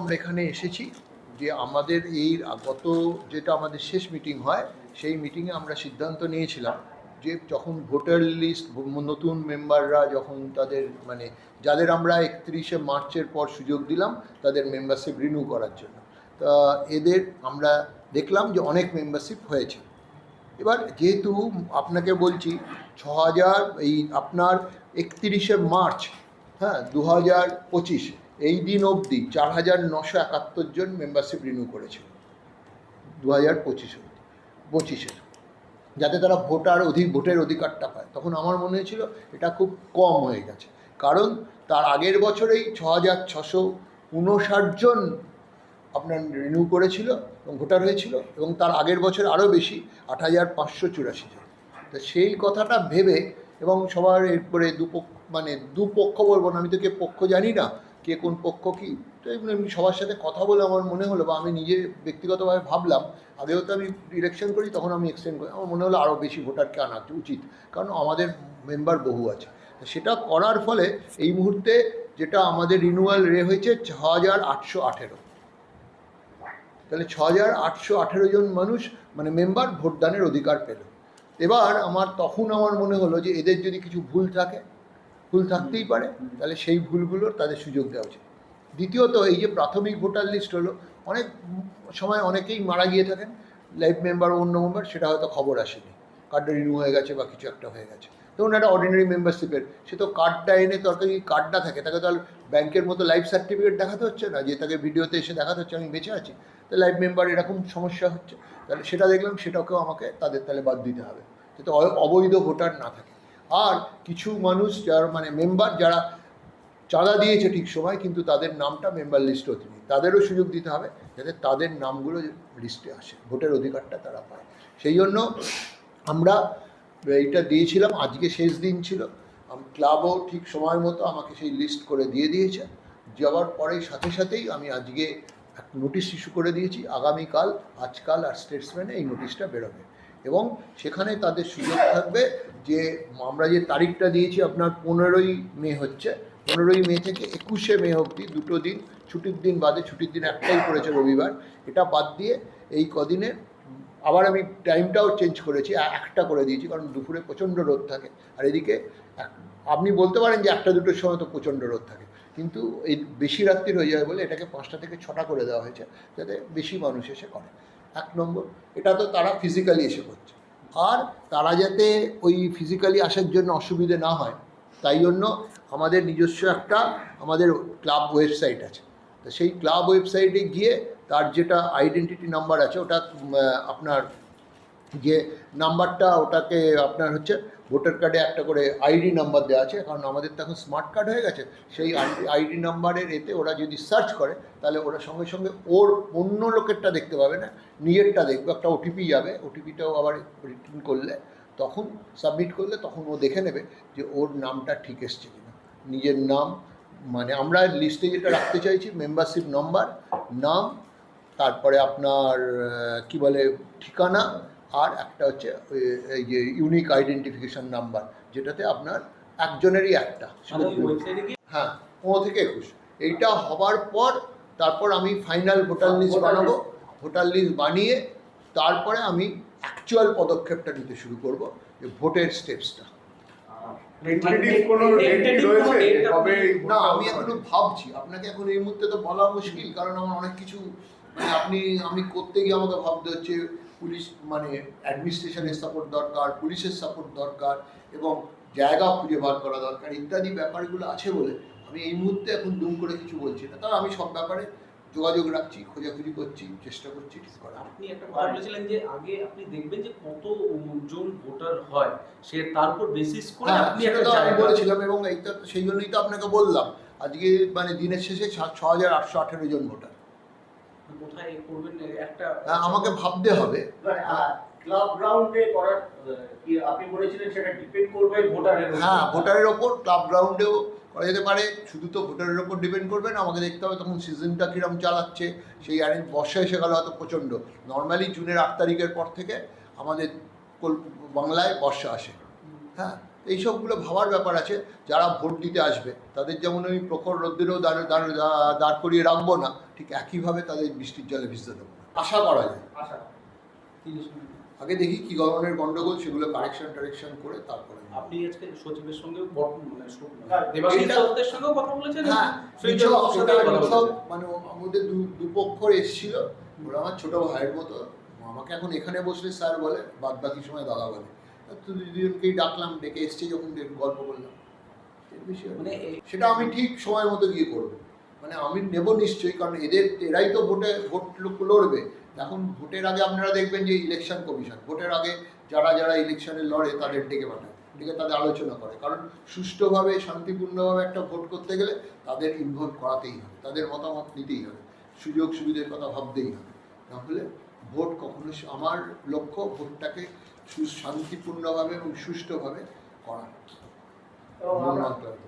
আমরা এখানে এসেছি যে আমাদের এই গত যেটা আমাদের শেষ মিটিং হয়, সেই মিটিংয়ে আমরা সিদ্ধান্ত নিয়েছিলাম যে যখন ভোটার লিস্ট, নতুন মেম্বাররা যখন তাদের মানে যাদের আমরা একত্রিশে মার্চের পর সুযোগ দিলাম, তাদের মেম্বারশিপ রিনিউ করার জন্য। তা এদের আমরা দেখলাম যে অনেক মেম্বারশিপ হয়েছে। এবার যেহেতু আপনাকে বলছি ছ হাজার এই আপনার একত্রিশে মার্চ হ্যাঁ দু হাজার পঁচিশ এই দিন অবধি চার হাজার নশো একাত্তর জন মেম্বারশিপ রিনিউ করেছিল। দু হাজার পঁচিশ পঁচিশে। পঁচিশের যাতে তারা ভোটার অধিক, ভোটের অধিকারটা পায়। তখন আমার মনে হয়েছিল এটা খুব কম হয়ে গেছে। কারণ তার আগের বছরেই ছ হাজার ছশো উনষাট জন আপনার রিনিউ করেছিল এবং ভোটার হয়েছিল এবং তার আগের বছর আরও বেশি, আট হাজার পাঁচশো চুরাশি জন। তো সেই কথাটা ভেবে এবং সবার এরপরে দুপক্ষ মানে দুপক্ষ বলব না, আমি তো কে পক্ষ জানি না কে কোন পক্ষ কী? তো এমনি এমনি সবার সাথে কথা বলে আমার মনে হলো বা আমি নিজে ব্যক্তিগতভাবে ভাবলাম, আগেও তো আমি ইলেকশন করি, তখন আমি এক্সটেন্ড করি। আমার মনে হলো আরও বেশি ভোটারকে আনা উচিত, কারণ আমাদের মেম্বার বহু আছে। সেটা করার ফলে এই মুহূর্তে যেটা আমাদের রিনুয়াল রে হয়েছে ছ হাজার আটশো আঠেরো। তাহলে ছ হাজার আটশো আঠেরো জন মানুষ মানে মেম্বার ভোটদানের অধিকার পেল। এবার আমার, তখন আমার মনে হলো যে এদের যদি কিছু ভুল থাকে ভুল থাকতেই পারে, তাহলে সেই ভুলগুলোর তাদের সুযোগ দেওয়া উচিত। দ্বিতীয়ত, এই যে প্রাথমিক ভোটার লিস্ট হলো, অনেক সময় অনেকেই মারা গিয়ে থাকেন, লাইফ মেম্বার অন্য মেম্বার, সেটা হয়তো খবর আসেনি। কার্ডটা রিনিউ হয়ে গেছে বা কিছু একটা হয়ে গেছে। ধরুন একটা অর্ডিনারি মেম্বারশিপের সে তো কার্ডটা এনে তরকারি কার্ড না থাকে, তাকে তো আর ব্যাংকের মতো লাইফ সার্টিফিকেট দেখাতে হচ্ছে না, যে তাকে ভিডিওতে এসে দেখাতে হচ্ছে, আমি বেঁচে আছি। তো লাইফ মেম্বার এরকম সমস্যা হচ্ছে, তাহলে সেটা দেখলাম, সেটাকেও আমাকে তাদের তাহলে বাদ দিতে হবে। যাতে অবৈধ ভোটার না থাকে। আর কিছু মানুষ যার মানে মেম্বার যারা চাঁদা দিয়েছে ঠিক সময়, কিন্তু তাদের নামটা মেম্বার লিস্ট হতে নেই। তাদেরও সুযোগ দিতে হবে যাতে তাদের নামগুলো লিস্টে আসে, ভোটের অধিকারটা তারা পায়। সেই জন্য আমরা এইটা দিয়েছিলাম, আজকে শেষ দিন ছিল। ক্লাবও ঠিক সময় মতো আমাকে সেই লিস্ট করে দিয়ে দিয়েছে। যাওয়ার পরে সাথে সাথেই আমি আজকে এক নোটিশ ইস্যু করে দিয়েছি। আগামীকাল, আজকাল আর স্টেটসম্যানে এই নোটিশটা বেরোবে। এবং সেখানে তাদের সুযোগ থাকবে যে, আমরা যে তারিখটা দিয়েছি আপনার পনেরোই মে হচ্ছে, পনেরোই মে থেকে একুশে মে অবধি দুটো দিন, ছুটির দিন বাদে ছুটির দিন একটাই পড়েছে রবিবার, এটা বাদ দিয়ে এই কদিনে আবার আমি টাইমটাও চেঞ্জ করেছি একটা করে দিয়েছি, কারণ দুপুরে প্রচণ্ড রোদ থাকে। আর এদিকে আপনি বলতে পারেন যে একটা দুটোর সময় তো প্রচণ্ড রোদ থাকে, কিন্তু এই বেশি রাত্রির হয়ে যাবে বলে এটাকে পাঁচটা থেকে ছটা করে দেওয়া হয়েছে, যাতে বেশি মানুষ এসে করে। এক নম্বর, এটা তো তারা ফিজিক্যালি এসে করছে। আর তারা যাতে ওই ফিজিক্যালি আসার জন্য অসুবিধে না হয়, তাই জন্য আমাদের নিজস্ব একটা আমাদের ক্লাব ওয়েবসাইট আছে। তো সেই ক্লাব ওয়েবসাইটে গিয়ে তার যেটা আইডেন্টিটি নাম্বার আছে, ওটা আপনার যে নাম্বারটা ওটাকে আপনার হচ্ছে ভোটার কার্ডে একটা করে আইডি নাম্বার দেওয়া আছে, কারণ আমাদের তো এখন স্মার্ট কার্ড হয়ে গেছে, সেই আইডি নাম্বারের এতে ওরা যদি সার্চ করে, তাহলে ওরা সঙ্গে সঙ্গে ওর অন্য লোকেরটা দেখতে পাবে না, নিজেরটা দেখবে, একটা ওটিপি যাবে ওটিপিটাও আবার রিটার্ন করলে, তখন সাবমিট করলে তখন ও দেখে নেবে যে ওর নামটা ঠিক এসছে কিনা, নিজের নাম মানে আমরা লিস্টে যেটা রাখতে চাইছি মেম্বারশিপ নাম্বার নাম, তারপরে আপনার কি বলে ঠিকানা আর একটা হচ্ছে যে ইউনিক আইডেন্টিফিকেশন নাম্বার যেটাতে আপনার একজনেরই একটা। হ্যাঁ পনেরো থেকে একুশ। এইটা হবার পর তারপর আমি ফাইনাল ভোটার লিস্ট বানাবো। ভোটার লিস্ট বানিয়ে তারপরে আমি অ্যাকচুয়াল পদক্ষেপটা নিতে শুরু করব যে ভোটের স্টেপসটা? কবে না আমি এখনও ভাবছি। আপনাকে এখন এই মুহূর্তে তো বলা মুশকিল কারণ আমার অনেক কিছু মানে আপনি আমি করতে গিয়ে আমাকে ভাবতে হচ্ছে পুলিশ মানে অ্যাডমিনিস্ট্রেশনের সাপোর্ট দরকার পুলিশের সাপোর্ট দরকার এবং জায়গা খুঁজে বার করা দরকার ইত্যাদি ব্যাপারগুলো আছে বলে আমি এই মুহূর্তে এখন দুম করে কিছু বলছি না। তবে আমি সব ব্যাপারে যোগাযোগ রাখছি খোঁজাখুঁজি করছি চেষ্টা করছি ঠিক করার। আপনি একটা কথা বলেছিলেন যে আগে আপনি দেখবেন যে কত জন ভোটার হয় সে তার উপর বেসিস করে হ্যাঁ আপনি একটা আমি বলেছিলাম এবং এইটা সেই জন্যই তো আপনাকে বললাম আজকে মানে দিনের শেষে ছ হাজার আটশো আঠেরো জন ভোটার। কোথায় করবেন? একটা হ্যাঁ, আমাকে ভাবতে হবে। ক্লাব গ্রাউন্ডে করার কি আপনি বলেছিলেন সেটা ডিপেন্ড করবে ভোটারের হ্যাঁ ভোটারের ওপর ক্লাব গ্রাউন্ডেও করা যেতে পারে। শুধু তো ভোটারের ওপর ডিপেন্ড করবে না আমাকে দেখতে হবে তখন সিজনটা কীরকম চালাচ্ছে। সেই আইন বর্ষা এসে গেল হয়তো প্রচণ্ড। নর্মালি জুনের আট তারিখের পর থেকে আমাদের বাংলায় বর্ষা আসে। হ্যাঁ এইসবগুলো ভাবার ব্যাপার আছে যারা ভোট দিতে আসবে তাদের যেমন ওই প্রখর রোদ্রেও দাঁড় করিয়ে রাখব না ঠিক একইভাবে তাদের বৃষ্টির জলে ভিজতে দেবো। আশা করা যায়। আগে দেখি কি ধরনের গন্ডগোল সেগুলো কারেকশন টারেকশন করে তারপরে আপনি আজকে সচিবের সঙ্গেও মানে হ্যাঁ, সঙ্গেও কথা বলেছেন? হ্যাঁ। মানে আমাদের দু- দুপক্ষ এসেছিল ওরা আমার ছোট ভাইয়ের মতো আমাকে এখন এখানে বসলে স্যার বলে বাদ বাকি সময় দাদা বলে। তো দুজনকেই ডাকলাম ডেকে এসছি যখন গল্প করলাম। মানে সেটা আমি ঠিক সময় মতো গিয়ে করব। মানে আমি নেব নিশ্চয়ই কারণ এদের এরাই তো ভোটে ভোট লড়বে। এখন ভোটের আগে আপনারা দেখবেন যে ইলেকশন কমিশন ভোটের আগে যারা যারা ইলেকশনে লড়ে তাদের ডেকে পাঠায়। ডেকে তাদের আলোচনা করে। কারণ সুষ্ঠুভাবে শান্তিপূর্ণভাবে একটা ভোট করতে গেলে তাদের ইনভলভ করাতেই হবে তাদের মতামত নিতেই হবে। সুযোগ সুবিধার কথা ভাবতেই হবে। তাহলে ভোট কখনো আমার লক্ষ্য ভোটটাকে সু- শান্তিপূর্ণভাবে এবং সুষ্ঠুভাবে করা এবং আমরা করা।